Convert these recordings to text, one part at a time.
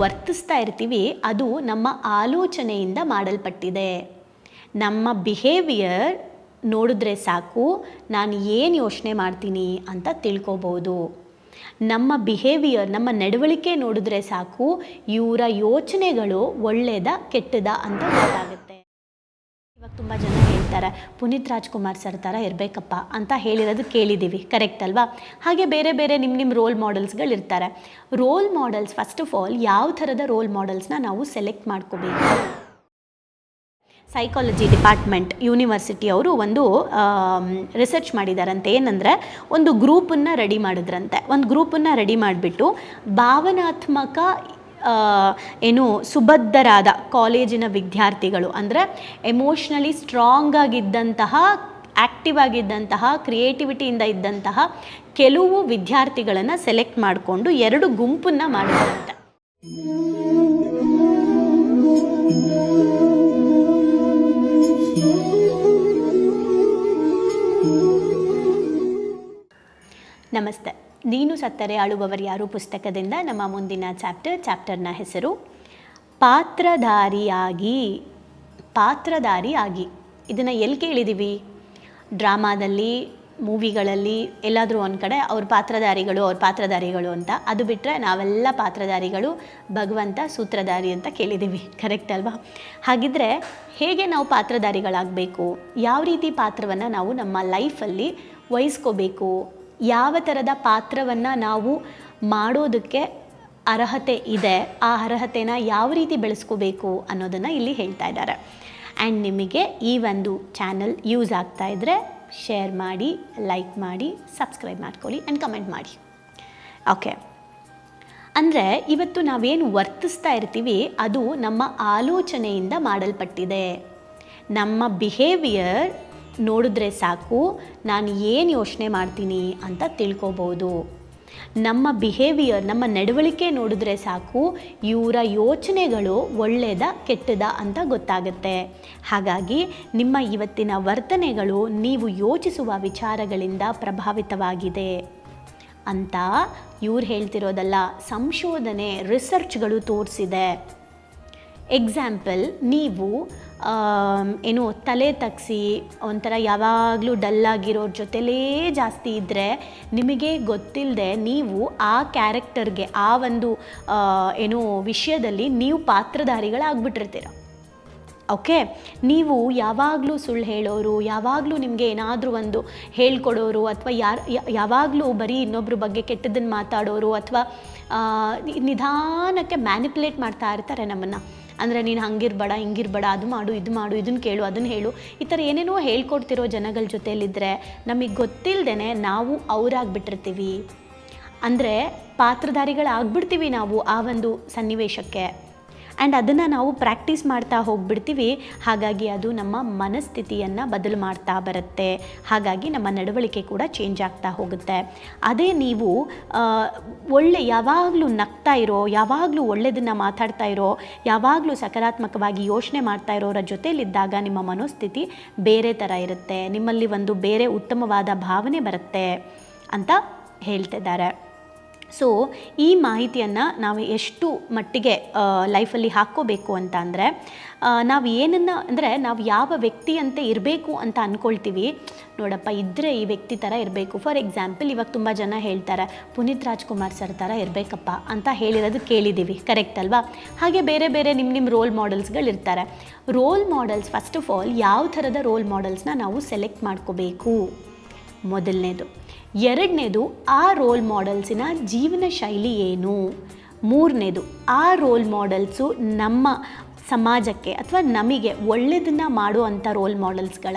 ವರ್ತಿಸ್ತಾ ಇರ್ತೀವಿ, ಅದು ನಮ್ಮ ಆಲೋಚನೆಯಿಂದ ಮಾಡಲ್ಪಟ್ಟಿದೆ. ನಮ್ಮ ಬಿಹೇವಿಯರ್ ನೋಡಿದ್ರೆ ಸಾಕು, ನಾನು ಏನು ಯೋಚನೆ ಮಾಡ್ತೀನಿ ಅಂತ ತಿಳ್ಕೊಬೋದು. ನಮ್ಮ ಬಿಹೇವಿಯರ್ ನಮ್ಮ ನಡವಳಿಕೆ ನೋಡಿದ್ರೆ ಸಾಕು, ಇವರ ಯೋಚನೆಗಳು ಒಳ್ಳೆಯದ ಕೆಟ್ಟದ ಅಂತ ಗೊತ್ತಾಗುತ್ತೆ. ತುಂಬ ಜನ ಹೇಳ್ತಾರೆ, ಪುನೀತ್ ರಾಜ್ಕುಮಾರ್ ಸರ್ ಥರ ಇರಬೇಕಪ್ಪ ಅಂತ ಹೇಳಿರೋದು ಕೇಳಿದ್ದೀವಿ ಕರೆಕ್ಟ್ ಅಲ್ವಾ? ಹಾಗೆ ಬೇರೆ ಬೇರೆ ನಿಮ್ಮ ನಿಮ್ಮ ರೋಲ್ ಮಾಡೆಲ್ಸ್ಗಳು ಇರ್ತಾರೆ. Role models first of all ಯಾವ ಥರದ ರೋಲ್ ಮಾಡೆಲ್ಸ್ನ ನಾವು ಸೆಲೆಕ್ಟ್ ಮಾಡ್ಕೋಬೇಕು? ಸೈಕಾಲಜಿ ಡಿಪಾರ್ಟ್ಮೆಂಟ್ ಯೂನಿವರ್ಸಿಟಿ ಅವರು ಒಂದು ರಿಸರ್ಚ್ ಮಾಡಿದಾರಂತೆ. ಏನಂದರೆ, ಒಂದು ಗ್ರೂಪನ್ನು ರೆಡಿ ಮಾಡಿದ್ರಂತೆ. ಒಂದು ಗ್ರೂಪನ್ನು ರೆಡಿ ಮಾಡಿಬಿಟ್ಟು ಭಾವನಾತ್ಮಕ ಏನು ಸುಬದ್ಧರಾದ ಕಾಲೇಜಿನ ವಿದ್ಯಾರ್ಥಿಗಳು. ಅಂದರೆ ಎಮೋಷ್ನಲಿ ಸ್ಟ್ರಾಂಗ್ ಆಗಿದ್ದಂತಹ ಆ್ಯಕ್ಟಿವ್ ಆಗಿದ್ದಂತಹ ಕ್ರಿಯೇಟಿವಿಟಿಯಿಂದ ಇದ್ದಂತಹ ಕೆಲವು ವಿದ್ಯಾರ್ಥಿಗಳನ್ನು ಸೆಲೆಕ್ಟ್ ಮಾಡಿಕೊಂಡು ಎರಡು ಗುಂಪನ್ನು ಮಾಡಿದಂತೆ ನಮಸ್ತೆ. ನೀನು ಸತ್ತರೆ ಅಳುವವರು ಯಾರು ಪುಸ್ತಕದಿಂದ? ನಮ್ಮ ಮುಂದಿನ ಚಾಪ್ಟರ್, ಚಾಪ್ಟರ್ನ ಹೆಸರು ಪಾತ್ರಧಾರಿಯಾಗಿ ಪಾತ್ರಧಾರಿಯಾಗಿ. ಇದನ್ನು ಎಲ್ಲಿ ಕೇಳಿದ್ದೀವಿ ಡ್ರಾಮಾದಲ್ಲಿ, ಮೂವಿಗಳಲ್ಲಿ, ಎಲ್ಲಾದರೂ ಒಂದು ಕಡೆ ಅವ್ರ ಪಾತ್ರಧಾರಿಗಳು ಅವ್ರ ಪಾತ್ರಧಾರಿಗಳು ಅಂತ. ಅದು ಬಿಟ್ಟರೆ ನಾವೆಲ್ಲ ಪಾತ್ರಧಾರಿಗಳು ಭಗವಂತ ಸೂತ್ರಧಾರಿ ಅಂತ ಕೇಳಿದ್ದೀವಿ ಕರೆಕ್ಟ್ ಅಲ್ವಾ? ಹಾಗಿದ್ರೆ ಹೇಗೆ ನಾವು ಪಾತ್ರಧಾರಿಗಳಾಗಬೇಕು? ಯಾವ ರೀತಿ ಪಾತ್ರವನ್ನು ನಾವು ನಮ್ಮ ಲೈಫಲ್ಲಿ ವಹಿಸ್ಕೋಬೇಕು? ಯಾವ ಥರದ ಪಾತ್ರವನ್ನು ನಾವು ಮಾಡೋದಕ್ಕೆ ಅರ್ಹತೆ ಇದೆ, ಆ ಅರ್ಹತೆನ ಯಾವ ರೀತಿ ಬೆಳೆಸ್ಕೋಬೇಕು ಅನ್ನೋದನ್ನು ಇಲ್ಲಿ ಹೇಳ್ತಾ ಇದ್ದಾರೆ. ಆ್ಯಂಡ್ ನಿಮಗೆ ಈ ಒಂದು ಚಾನಲ್ ಯೂಸ್ ಆಗ್ತಾ ಇದ್ದರೆ ಶೇರ್ ಮಾಡಿ ಲೈಕ್ ಮಾಡಿ ಸಬ್ಸ್ಕ್ರೈಬ್ ಮಾಡ್ಕೊಳ್ಳಿ ಆ್ಯಂಡ್ ಕಮೆಂಟ್ ಮಾಡಿ. ಓಕೆ ಅಂದರೆ ಇವತ್ತು ನಾವೇನು ವರ್ತಿಸ್ತಾ ಇರ್ತೀವಿ, ಅದು ನಮ್ಮ ಆಲೋಚನೆಯಿಂದ ಮಾಡಲ್ಪಟ್ಟಿದೆ. ನಮ್ಮ ಬಿಹೇವಿಯರ್ ನೋಡಿದ್ರೆ ಸಾಕು, ನಾನು ಏನು ಯೋಚನೆ ಮಾಡ್ತೀನಿ ಅಂತ ತಿಳ್ಕೊಬೋದು. ನಮ್ಮ ಬಿಹೇವಿಯರ್ ನಮ್ಮ ನಡವಳಿಕೆ ನೋಡಿದ್ರೆ ಸಾಕು, ಇವರ ಯೋಚನೆಗಳು ಒಳ್ಳೆಯದ ಕೆಟ್ಟದ ಅಂತ ಗೊತ್ತಾಗುತ್ತೆ. ಹಾಗಾಗಿ ನಿಮ್ಮ ಇವತ್ತಿನ ವರ್ತನೆಗಳು ನೀವು ಯೋಚಿಸುವ ವಿಚಾರಗಳಿಂದ ಪ್ರಭಾವಿತವಾಗಿದೆ. ಅಂತ ಇವ್ರು ಹೇಳ್ತಿರೋದಲ್ಲ, ಸಂಶೋಧನೆ ರಿಸರ್ಚ್ಗಳು ತೋರಿಸಿದೆ. ಎಕ್ಸಾಂಪಲ್ ನೀವು ಏನು ತಲೆ ತಗ್ಸಿ, ಒಂಥರ ಯಾವಾಗಲೂ ಡಲ್ಲಾಗಿರೋರ ಜೊತೆಲೇ ಜಾಸ್ತಿ ಇದ್ದರೆ ನಿಮಗೆ ಗೊತ್ತಿಲ್ಲದೆ ನೀವು ಆ ಕ್ಯಾರೆಕ್ಟರ್ಗೆ ಆ ಒಂದು ಏನು ವಿಷಯದಲ್ಲಿ ನೀವು ಪಾತ್ರಧಾರಿಗಳಾಗ್ಬಿಟ್ಟಿರ್ತೀರ. ಓಕೆ ನೀವು ಯಾವಾಗಲೂ ಸುಳ್ಳು ಹೇಳೋರು, ಯಾವಾಗಲೂ ನಿಮಗೆ ಏನಾದರೂ ಒಂದು ಹೇಳ್ಕೊಡೋರು, ಅಥವಾ ಯಾರು ಯಾವಾಗಲೂ ಬರೀ ಇನ್ನೊಬ್ಬರ ಬಗ್ಗೆ ಕೆಟ್ಟದನ್ನು ಮಾತಾಡೋರು, ಅಥವಾ ನಿಧಾನಕ್ಕೆ ಮ್ಯಾನಿಪುಲೇಟ್ ಮಾಡ್ತಾ ಇರ್ತಾರೆ ನಮ್ಮನ್ನು. ಅಂದರೆ ನೀನು ಹಂಗಿರ್ಬೇಡ, ಹಿಂಗಿರ್ಬೇಡ, ಅದು ಮಾಡು, ಇದು ಮಾಡು ಇದನ್ನು ಕೇಳು ಅದನ್ನು ಹೇಳು. ಈ ಥರ ಏನೇನೋ ಹೇಳ್ಕೊಡ್ತಿರೋ ಜನಗಳ ಜೊತೆಯಲ್ಲಿದ್ದರೆ ನಮಗೆ ಗೊತ್ತಿಲ್ಲದೇ ನಾವು ಅವರಾಗ್ಬಿಟ್ಟಿರ್ತೀವಿ. ಅಂದರೆ ಪಾತ್ರಧಾರಿಗಳಾಗ್ಬಿಡ್ತೀವಿ ನಾವು ಆ ಒಂದು ಸನ್ನಿವೇಶಕ್ಕೆ. ಆ್ಯಂಡ್ ಅದನ್ನು ನಾವು ಪ್ರಾಕ್ಟೀಸ್ ಮಾಡ್ತಾ ಹೋಗ್ಬಿಡ್ತೀವಿ. ಹಾಗಾಗಿ ಅದು ನಮ್ಮ ಮನಸ್ಥಿತಿಯನ್ನು ಬದಲು ಮಾಡ್ತಾ ಬರುತ್ತೆ. ಹಾಗಾಗಿ ನಮ್ಮ ನಡವಳಿಕೆ ಕೂಡ ಚೇಂಜ್ ಆಗ್ತಾ ಹೋಗುತ್ತೆ. ಅದೇ ನೀವು ಒಳ್ಳೆ ಯಾವಾಗಲೂ ನಗ್ತಾ ಇರೋ, ಯಾವಾಗಲೂ ಒಳ್ಳೆಯದನ್ನು ಮಾತಾಡ್ತಾ ಇರೋ, ಯಾವಾಗಲೂ ಸಕಾರಾತ್ಮಕವಾಗಿ ಯೋಚನೆ ಮಾಡ್ತಾ ಇರೋರ ಜೊತೆಯಲ್ಲಿದ್ದಾಗ ನಿಮ್ಮ ಮನೋಸ್ಥಿತಿ ಬೇರೆ ಥರ ಇರುತ್ತೆ. ನಿಮ್ಮಲ್ಲಿ ಒಂದು ಬೇರೆ ಉತ್ತಮವಾದ ಭಾವನೆ ಬರುತ್ತೆ ಅಂತ ಹೇಳ್ತಿದ್ದಾರೆ. ಸೊ ಈ ಮಾಹಿತಿಯನ್ನು ನಾವು ಎಷ್ಟು ಮಟ್ಟಿಗೆ ಲೈಫಲ್ಲಿ ಹಾಕ್ಕೋಬೇಕು ಅಂತ ಅಂದರೆ ನಾವು ಏನನ್ನು ಅಂದರೆ ನಾವು ಯಾವ ವ್ಯಕ್ತಿಯಂತೆ ಇರಬೇಕು ಅಂತ ಅಂದ್ಕೊಳ್ತೀವಿ ನೋಡಪ್ಪ ಇದ್ದರೆ ಈ ವ್ಯಕ್ತಿ ಥರ ಇರಬೇಕು. ಫಾರ್ ಎಕ್ಸಾಂಪಲ್ ಇವಾಗ ತುಂಬ ಜನ ಹೇಳ್ತಾರೆ, ಪುನೀತ್ ರಾಜ್ಕುಮಾರ್ ಸರ್ ಥರ ಇರಬೇಕಪ್ಪ ಅಂತ ಹೇಳಿರೋದು ಕೇಳಿದ್ದೀವಿ ಕರೆಕ್ಟ್ ಅಲ್ವಾ? ಹಾಗೆ ಬೇರೆ ಬೇರೆ ನಿಮ್ಮ ನಿಮ್ಮ ರೋಲ್ ಮಾಡೆಲ್ಸ್ಗಳು ಇರ್ತಾರೆ. Role models first of all ಯಾವ ಥರದ ರೋಲ್ ಮಾಡೆಲ್ಸ್ನ ನಾವು ಸೆಲೆಕ್ಟ್ ಮಾಡ್ಕೋಬೇಕು? ಮೊದಲನೇದು. ಎರಡನೇದು ಆ ರೋಲ್ ಮಾಡೆಲ್ಸಿನ ಜೀವನ ಶೈಲಿ ಏನು? ಮೂರನೇದು ಆ ರೋಲ್ ಮಾಡೆಲ್ಸು ನಮ್ಮ ಸಮಾಜಕ್ಕೆ ಅಥವಾ ನಮಗೆ ಒಳ್ಳೆಯದನ್ನು ಮಾಡುವಂಥ ರೋಲ್ ಮಾಡೆಲ್ಸ್ಗಳ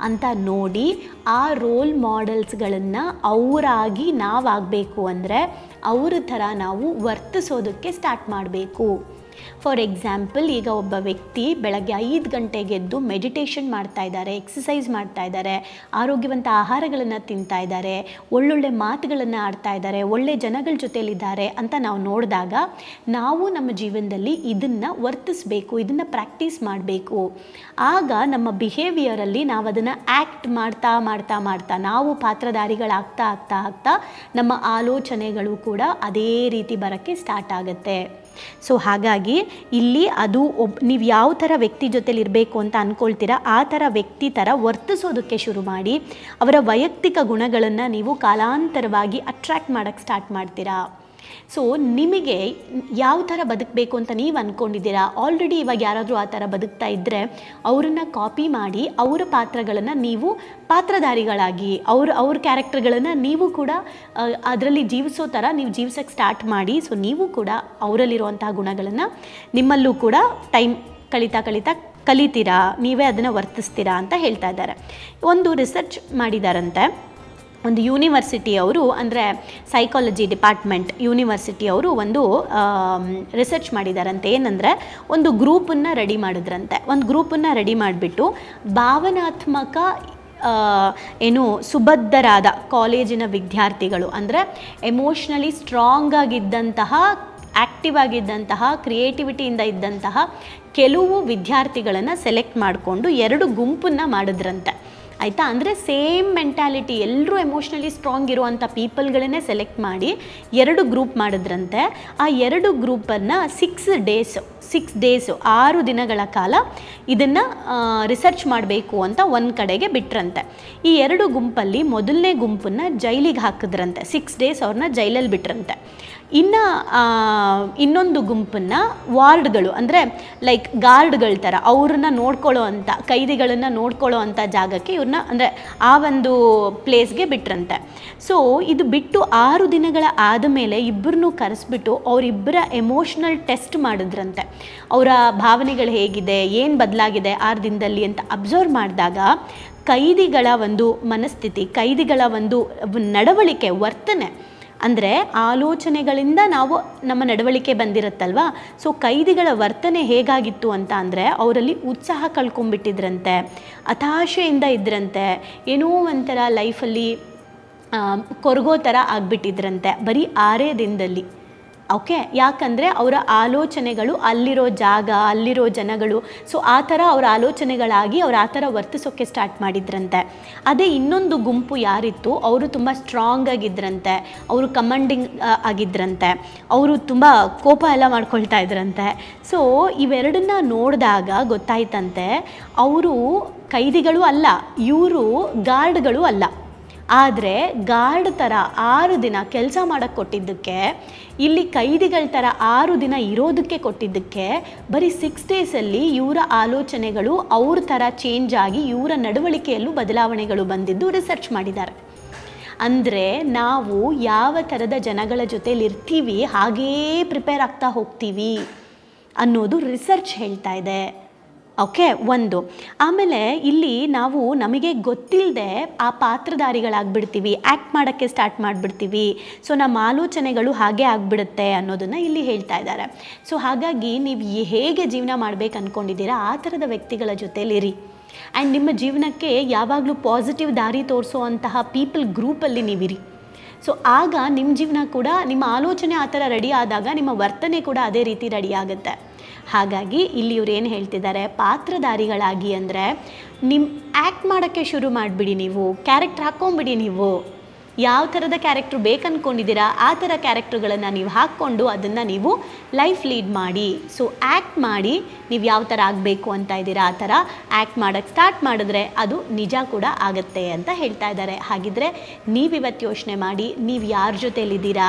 ಅಂತ ನೋಡಿ ಆ ರೋಲ್ ಮಾಡೆಲ್ಸ್ಗಳನ್ನು ಅವರಾಗಿ ನಾವಾಗಬೇಕು ಅಂದರೆ ಅವ್ರ ಥರ ನಾವು ವರ್ತಿಸೋದಕ್ಕೆ ಸ್ಟಾರ್ಟ್ ಮಾಡಬೇಕು. ಫಾರ್ ಎಕ್ಸಾಂಪಲ್ ಈಗ ಒಬ್ಬ ವ್ಯಕ್ತಿ ಬೆಳಗ್ಗೆ ಐದು ಗಂಟೆಗೆ ಎದ್ದು ಮೆಡಿಟೇಷನ್ ಮಾಡ್ತಾ ಇದ್ದಾರೆ ಎಕ್ಸಸೈಸ್ ಮಾಡ್ತಾ ಇದ್ದಾರೆ, ಆರೋಗ್ಯವಂತ ಆಹಾರಗಳನ್ನು ತಿಂತಾ ಇದ್ದಾರೆ, ಒಳ್ಳೊಳ್ಳೆ ಮಾತುಗಳನ್ನು ಆಡ್ತಾ ಇದ್ದಾರೆ, ಒಳ್ಳೆ ಜನಗಳ ಜೊತೆಯಲ್ಲಿದ್ದಾರೆ ಅಂತ ನಾವು ನೋಡಿದಾಗ ನಾವು ನಮ್ಮ ಜೀವನದಲ್ಲಿ ಇದನ್ನು ವರ್ತಿಸಬೇಕು, ಇದನ್ನು ಪ್ರಾಕ್ಟೀಸ್ ಮಾಡಬೇಕು. ಆಗ ನಮ್ಮ ಬಿಹೇವಿಯರಲ್ಲಿ ನಾವು ಅದನ್ನು ಆ್ಯಕ್ಟ್ ಮಾಡ್ತಾ ಮಾಡ್ತಾ ಮಾಡ್ತಾ, ನಾವು ಪಾತ್ರಧಾರಿಗಳಾಗ್ತಾ, ಆಗ್ತಾ ಆಗ್ತಾ ನಮ್ಮ ಆಲೋಚನೆಗಳು ಕೂಡ ಅದೇ ರೀತಿ ಬರೋಕ್ಕೆ ಸ್ಟಾರ್ಟ್ ಆಗುತ್ತೆ. ಸೊ ಹಾಗಾಗಿ ಇಲ್ಲಿ ಅದು ಒಬ್, ನೀವು ಯಾವ ಥರ ವ್ಯಕ್ತಿ ಜೊತೆಲಿ ಇರಬೇಕು ಅಂತ ಅಂದ್ಕೊಳ್ತೀರಾ ಆ ಥರ ವ್ಯಕ್ತಿ ಥರ ವರ್ತಿಸೋದಕ್ಕೆ ಶುರು ಮಾಡಿ, ಅವರ ವೈಯಕ್ತಿಕ ಗುಣಗಳನ್ನು ನೀವು ಕಾಲಾಂತರವಾಗಿ ಅಟ್ರ್ಯಾಕ್ಟ್ ಮಾಡೋಕ್ಕೆ ಸ್ಟಾರ್ಟ್ ಮಾಡ್ತೀರಾ. ಸೊ ನಿಮಗೆ ಯಾವ ಥರ ಬದುಕಬೇಕು ಅಂತ ನೀವು ಅಂದ್ಕೊಂಡಿದ್ದೀರಾ ಆಲ್ರೆಡಿ ಇವಾಗ ಯಾರಾದರೂ ಆ ಥರ ಬದುಕ್ತಾ ಇದ್ದರೆ ಅವರನ್ನು ಕಾಪಿ ಮಾಡಿ ಅವರ ಪಾತ್ರಗಳನ್ನು ನೀವು ಪಾತ್ರಧಾರಿಗಳಾಗಿ, ಅವ್ರ ಅವ್ರ ಕ್ಯಾರೆಕ್ಟರ್ಗಳನ್ನು ನೀವು ಕೂಡ ಅದರಲ್ಲಿ ಜೀವಿಸೋ ಥರ ನೀವು ಜೀವಿಸೋಕ್ಕೆ ಸ್ಟಾರ್ಟ್ ಮಾಡಿ ಸೊ ನೀವು ಕೂಡ ಅವರಲ್ಲಿರುವಂತಹ ಗುಣಗಳನ್ನು ನಿಮ್ಮಲ್ಲೂ ಕೂಡ ಟೈಮ್ ಕಳೀತಾ ಕಳೀತಾ ಕಲಿತೀರಾ? ನೀವೇ ಅದನ್ನು ವರ್ತಿಸ್ತೀರಾ ಅಂತ ಹೇಳ್ತಾ ಇದ್ದಾರೆ. ಒಂದು ರಿಸರ್ಚ್ ಮಾಡಿದಾರಂತೆ. ಒಂದು ಯೂನಿವರ್ಸಿಟಿಯವರು ಅಂದರೆ ಸೈಕಾಲಜಿ ಡಿಪಾರ್ಟ್ಮೆಂಟ್ ಯೂನಿವರ್ಸಿಟಿಯವರು ಒಂದು ರಿಸರ್ಚ್ ಮಾಡಿದಾರಂತೆ. ಏನಂದರೆ, ಒಂದು ಗ್ರೂಪನ್ನು ರೆಡಿ ಮಾಡಿದ್ರಂತೆ. ಒಂದು ಗ್ರೂಪನ್ನು ರೆಡಿ ಮಾಡಿಬಿಟ್ಟು, ಭಾವನಾತ್ಮಕ ಏನು ಸುಬದ್ಧರಾದ ಕಾಲೇಜಿನ ವಿದ್ಯಾರ್ಥಿಗಳು, ಅಂದರೆ ಎಮೋಷ್ನಲಿ ಸ್ಟ್ರಾಂಗ್ ಆಗಿದ್ದಂತಹ ಆ್ಯಕ್ಟಿವ್ ಆಗಿದ್ದಂತಹ ಕ್ರಿಯೇಟಿವಿಟಿಯಿಂದ ಇದ್ದಂತಹ, ಕೆಲವು ವಿದ್ಯಾರ್ಥಿಗಳನ್ನು ಸೆಲೆಕ್ಟ್ ಮಾಡಿಕೊಂಡು ಎರಡು ಗುಂಪನ್ನು ಮಾಡಿದ್ರಂತೆ. ಆಯಿತಾ? ಅಂದರೆ ಸೇಮ್ ಮೆಂಟ್ಯಾಲಿಟಿ ಎಲ್ಲರೂ ಎಮೋಷ್ನಲಿ ಸ್ಟ್ರಾಂಗ್ ಇರುವಂಥ ಪೀಪಲ್ಗಳನ್ನೇ ಸೆಲೆಕ್ಟ್ ಮಾಡಿ ಎರಡು ಗ್ರೂಪ್ ಮಾಡಿದ್ರಂತೆ. ಆ ಎರಡು ಗ್ರೂಪನ್ನು ಸಿಕ್ಸ್ ಡೇಸ್ ಸಿಕ್ಸ್ ಡೇಸು ಆರು ದಿನಗಳ ಕಾಲ ಇದನ್ನು ರಿಸರ್ಚ್ ಮಾಡಬೇಕು ಅಂತ ಒಂದು ಕಡೆಗೆ ಬಿಟ್ರಂತೆ. ಈ ಎರಡು ಗುಂಪಲ್ಲಿ ಮೊದಲನೇ ಗುಂಪನ್ನು ಜೈಲಿಗೆ ಹಾಕಿದ್ರಂತೆ. ಸಿಕ್ಸ್ ಡೇಸ್ ಅವ್ರನ್ನ ಜೈಲಲ್ಲಿ ಬಿಟ್ರಂತೆ. ಇನ್ನು ಇನ್ನೊಂದು ಗುಂಪನ್ನು ವಾರ್ಡ್ಗಳು, ಅಂದರೆ ಲೈಕ್ ಗಾರ್ಡ್ಗಳ ಥರ ಅವ್ರನ್ನ ನೋಡ್ಕೊಳ್ಳೋ ಅಂಥ ಕೈದಿಗಳನ್ನು ನೋಡ್ಕೊಳ್ಳೋ ಅಂಥ ಜಾಗಕ್ಕೆ ಇವ್ರನ್ನ ಅಂದರೆ ಆ ಒಂದು ಪ್ಲೇಸ್ಗೆ ಬಿಟ್ರಂತೆ. ಸೊ ಇದು ಬಿಟ್ಟು ಆರು ದಿನಗಳ ಆದ ಮೇಲೆ ಇಬ್ಬರನ್ನೂ ಕರೆಸ್ಬಿಟ್ಟು ಅವರಿಬ್ಬರ ಎಮೋಷ್ನಲ್ ಟೆಸ್ಟ್ ಮಾಡಿದ್ರಂತೆ. ಅವರ ಭಾವನೆಗಳು ಹೇಗಿದೆ, ಏನು ಬದಲಾಗಿದೆ ಆರು ದಿನದಲ್ಲಿ ಅಂತ ಅಬ್ಸರ್ವ್ ಮಾಡಿದಾಗ ಕೈದಿಗಳ ಒಂದು ಮನಸ್ಥಿತಿ, ಕೈದಿಗಳ ಒಂದು ನಡವಳಿಕೆ, ವರ್ತನೆ ಅಂದರೆ ಆಲೋಚನೆಗಳಿಂದ ನಾವು ನಮ್ಮ ನಡವಳಿಕೆ ಬಂದಿರುತ್ತಲ್ವಾ? ಸೊ ಕೈದಿಗಳ ವರ್ತನೆ ಹೇಗಾಗಿತ್ತು ಅಂತ ಅಂದರೆ ಅವರಲ್ಲಿ ಉತ್ಸಾಹ ಕಳ್ಕೊಂಡ್ಬಿಟ್ಟಿದ್ರಂತೆ, ಹತಾಶೆಯಿಂದ ಇದ್ರಂತೆ, ಏನೋ ಒಂಥರ ಲೈಫಲ್ಲಿ ಕೊರಗೋ ಥರ ಆಗಿಬಿಟ್ಟಿದ್ರಂತೆ, ಬರೀ ಆರೇ ದಿನದಲ್ಲಿ. ಓಕೆ, ಯಾಕಂದರೆ ಅವರ ಆಲೋಚನೆಗಳು ಅಲ್ಲಿರೋ ಜಾಗ, ಅಲ್ಲಿರೋ ಜನಗಳು. ಸೊ ಆ ಥರ ಅವರ ಆಲೋಚನೆಗಳಾಗಿ ಅವ್ರು ಆ ಥರ ವರ್ತಿಸೋಕ್ಕೆ ಸ್ಟಾರ್ಟ್ ಮಾಡಿದ್ರಂತೆ. ಅದೇ ಇನ್ನೊಂದು ಗುಂಪು ಯಾರಿತ್ತು, ಅವರು ತುಂಬ ಸ್ಟ್ರಾಂಗ್ ಆಗಿದ್ರಂತೆ. ಅವರು ಕಮಾಂಡಿಂಗ್ ಆಗಿದ್ರಂತೆ. ಅವರು ತುಂಬ ಕೋಪ ಎಲ್ಲ ಮಾಡ್ಕೊಳ್ತಾ ಇದ್ರಂತೆ. ಸೊ ಇವೆರಡನ್ನ ನೋಡಿದಾಗ ಗೊತ್ತಾಯ್ತಂತೆ, ಅವರು ಕೈದಿಗಳು ಅಲ್ಲ, ಇವರು ಗಾರ್ಡ್ಗಳು ಅಲ್ಲ. ಆದರೆ ಗಾರ್ಡ್ ಥರ ಆರು ದಿನ ಕೆಲಸ ಮಾಡೋಕ್ಕೆ ಕೊಟ್ಟಿದ್ದಕ್ಕೆ, ಇಲ್ಲಿ ಕೈದಿಗಳ ಥರ ಆರು ದಿನ ಇರೋದಕ್ಕೆ ಕೊಟ್ಟಿದ್ದಕ್ಕೆ, ಬರೀ ಸಿಕ್ಸ್ ಡೇಸಲ್ಲಿ ಇವರ ಆಲೋಚನೆಗಳು, ಅವ್ರ ಥರ ಚೇಂಜ್ ಆಗಿ ಇವರ ನಡವಳಿಕೆಯಲ್ಲೂ ಬದಲಾವಣೆಗಳು ಬಂದಿದ್ದು ರಿಸರ್ಚ್ ಮಾಡಿದ್ದಾರೆ. ಅಂದರೆ ನಾವು ಯಾವ ಥರದ ಜನಗಳ ಜೊತೆಲಿ ಇರ್ತೀವಿ ಹಾಗೇ ಪ್ರಿಪೇರ್ ಆಗ್ತಾ ಹೋಗ್ತೀವಿ ಅನ್ನೋದು ರಿಸರ್ಚ್ ಹೇಳ್ತಾ ಇದೆ. ಓಕೆ, ಒಂದು. ಆಮೇಲೆ ಇಲ್ಲಿ ನಾವು ನಮಗೆ ಗೊತ್ತಿಲ್ಲದೆ ಆ ಪಾತ್ರಧಾರಿಗಳಾಗ್ಬಿಡ್ತೀವಿ ಆ್ಯಕ್ಟ್ ಮಾಡೋಕ್ಕೆ ಸ್ಟಾರ್ಟ್ ಮಾಡಿಬಿಡ್ತೀವಿ. ಸೊ ನಮ್ಮ ಆಲೋಚನೆಗಳು ಹಾಗೆ ಆಗಿಬಿಡುತ್ತೆ ಅನ್ನೋದನ್ನು ಇಲ್ಲಿ ಹೇಳ್ತಾ ಇದ್ದಾರೆ. ಸೊ ಹಾಗಾಗಿ ನೀವು ಹೇಗೆ ಜೀವನ ಮಾಡ್ಬೇಕು ಅಂದ್ಕೊಂಡಿದ್ದೀರಾ ಆ ಥರದ ವ್ಯಕ್ತಿಗಳ ಜೊತೆಲಿರಿ. ಆ್ಯಂಡ್ ನಿಮ್ಮ ಜೀವನಕ್ಕೆ ಯಾವಾಗಲೂ ಪಾಸಿಟಿವ್ ದಾರಿ ತೋರಿಸೋ ಅಂತಹ ಪೀಪಲ್ ಗ್ರೂಪಲ್ಲಿ ನೀವಿರಿ. ಸೊ ಆಗ ನಿಮ್ಮ ಜೀವನ ಕೂಡ ನಿಮ್ಮ ಆಲೋಚನೆ ಆ ಥರ ರೆಡಿ ಆದಾಗ ನಿಮ್ಮ ವರ್ತನೆ ಕೂಡ ಅದೇ ರೀತಿ ರೆಡಿ ಆಗುತ್ತೆ. ಹಾಗಾಗಿ ಇಲ್ಲಿ ಇವ್ರು ಏನು ಹೇಳ್ತಿದ್ದಾರೆ, ಪಾತ್ರಧಾರಿಗಳಾಗಿ ಅಂದರೆ ನಿಮ್ಮ ಆ್ಯಕ್ಟ್ ಮಾಡೋಕ್ಕೆ ಶುರು ಮಾಡಿಬಿಡಿ ನೀವು ಕ್ಯಾರೆಕ್ಟರ್ ಹಾಕ್ಕೊಂಬಿಡಿ ನೀವು. ಯಾವ ಥರದ ಕ್ಯಾರೆಕ್ಟ್ರು ಬೇಕನ್ಕೊಂಡಿದ್ದೀರಾ, ಆ ಥರ ಕ್ಯಾರೆಕ್ಟ್ರುಗಳನ್ನು ನೀವು ಹಾಕ್ಕೊಂಡು ಅದನ್ನು ನೀವು ಲೈಫ್ ಲೀಡ್ ಮಾಡಿ. ಸೊ ಆ್ಯಕ್ಟ್ ಮಾಡಿ ನೀವು ಯಾವ ಥರ ಆಗಬೇಕು ಅಂತ ಇದ್ದೀರಾ, ಆ ಥರ ಆ್ಯಕ್ಟ್ ಮಾಡೋಕ್ಕೆ ಸ್ಟಾರ್ಟ್ ಮಾಡಿದ್ರೆ ಅದು ನಿಜ ಕೂಡ ಆಗುತ್ತೆ ಅಂತ ಹೇಳ್ತಾ ಇದ್ದಾರೆ. ಹಾಗಿದ್ರೆ ನೀವಿವತ್ತು ಯೋಚನೆ ಮಾಡಿ, ನೀವು ಯಾರ ಜೊತೆಲಿದ್ದೀರಾ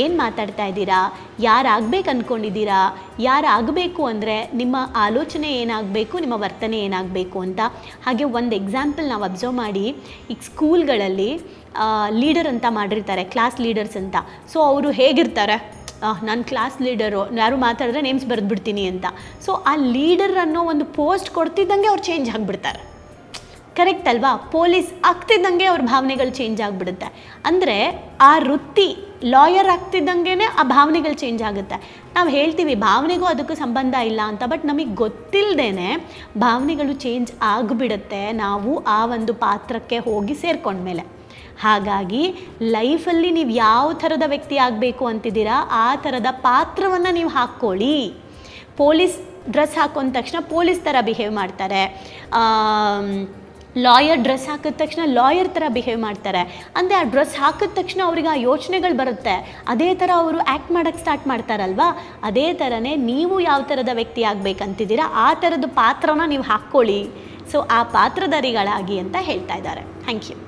ಏನು ಮಾತಾಡ್ತಾ ಇದ್ದೀರಾ? ಯಾರಾಗಬೇಕು ಅಂದ್ಕೊಂಡಿದ್ದೀರಾ ಯಾರು ಆಗಬೇಕು ಅಂದರೆ ನಿಮ್ಮ ಆಲೋಚನೆ ಏನಾಗಬೇಕು, ನಿಮ್ಮ ವರ್ತನೆ ಏನಾಗಬೇಕು ಅಂತ. ಹಾಗೆ ಒಂದು ಎಕ್ಸಾಂಪಲ್ ನಾವು ಅಬ್ಸರ್ವ್ ಮಾಡಿ. ಈಗ ಸ್ಕೂಲ್ಗಳಲ್ಲಿ ಲೀಡರ್ ಅಂತ ಮಾಡಿರ್ತಾರೆ ಕ್ಲಾಸ್ ಲೀಡರ್ಸ್ ಅಂತ. ಸೊ ಅವರು ಹೇಗಿರ್ತಾರೆ? ನಾನು ಕ್ಲಾಸ್ ಲೀಡರು ಯಾರು ಮಾತಾಡಿದ್ರೆ ನೇಮ್ಸ್ ಬರೆದ್ಬಿಡ್ತೀನಿ ಅಂತ. ಸೊ ಆ ಲೀಡರ್ ಅನ್ನೋ ಒಂದು ಪೋಸ್ಟ್ ಕೊಡ್ತಿದ್ದಂಗೆ ಅವ್ರು ಚೇಂಜ್ ಆಗಿಬಿಡ್ತಾರೆ. ಕರೆಕ್ಟ್ ಅಲ್ವಾ? ಪೊಲೀಸ್ ಆಗ್ತಿದ್ದಂಗೆ ಅವ್ರ ಭಾವನೆಗಳು ಚೇಂಜ್ ಆಗಿಬಿಡುತ್ತೆ. ಅಂದರೆ ಆ ವೃತ್ತಿ ಲಾಯರ್ ಆಗ್ತಿದ್ದಂಗೆ ಆ ಭಾವನೆಗಳು ಚೇಂಜ್ ಆಗುತ್ತೆ. ನಾವು ಹೇಳ್ತೀವಿ, ಭಾವನೆಗೂ ಅದಕ್ಕೂ ಸಂಬಂಧ ಇಲ್ಲ ಅಂತ ಬಟ್ ನಮಗೆ ಗೊತ್ತಿಲ್ಲದೇ ಭಾವನೆಗಳು ಚೇಂಜ್ ಆಗಿಬಿಡುತ್ತೆ ನಾವು ಆ ಒಂದು ಪಾತ್ರಕ್ಕೆ ಹೋಗಿ ಸೇರ್ಕೊಂಡ್ಮೇಲೆ ಹಾಗಾಗಿ ಲೈಫಲ್ಲಿ ನೀವು ಯಾವ ಥರದ ವ್ಯಕ್ತಿ ಆಗಬೇಕು ಅಂತಿದ್ದೀರಾ, ಆ ಥರದ ಪಾತ್ರವನ್ನು ನೀವು ಹಾಕ್ಕೊಳ್ಳಿ. ಪೊಲೀಸ್ ಡ್ರೆಸ್ ಹಾಕೊಂಡ ತಕ್ಷಣ ಪೊಲೀಸ್ ಥರ ಬಿಹೇವ್ ಮಾಡ್ತಾರೆ. ಲಾಯರ್ ಡ್ರೆಸ್ ಹಾಕಿದ ತಕ್ಷಣ ಲಾಯರ್ ಥರ ಬಿಹೇವ್ ಮಾಡ್ತಾರೆ. ಅಂದರೆ ಆ ಡ್ರೆಸ್ ಹಾಕಿದ ತಕ್ಷಣ ಅವ್ರಿಗೆ ಆ ಯೋಚನೆಗಳು ಬರುತ್ತೆ. ಅದೇ ಥರ ಅವರು ಆ್ಯಕ್ಟ್ ಮಾಡೋಕ್ಕೆ ಸ್ಟಾರ್ಟ್ ಮಾಡ್ತಾರಲ್ವಾ? ಅದೇ ಥರನೇ ನೀವು ಯಾವ ಥರದ ವ್ಯಕ್ತಿ ಆಗಬೇಕಂತಿದ್ದೀರಾ? ಆ ಥರದ ಪಾತ್ರನ ನೀವು ಹಾಕ್ಕೊಳ್ಳಿ. ಸೊ, ಆ ಪಾತ್ರಧಾರಿಗಳಾಗಿ ಅಂತ ಹೇಳ್ತಾ ಇದ್ದಾರೆ. Thank you.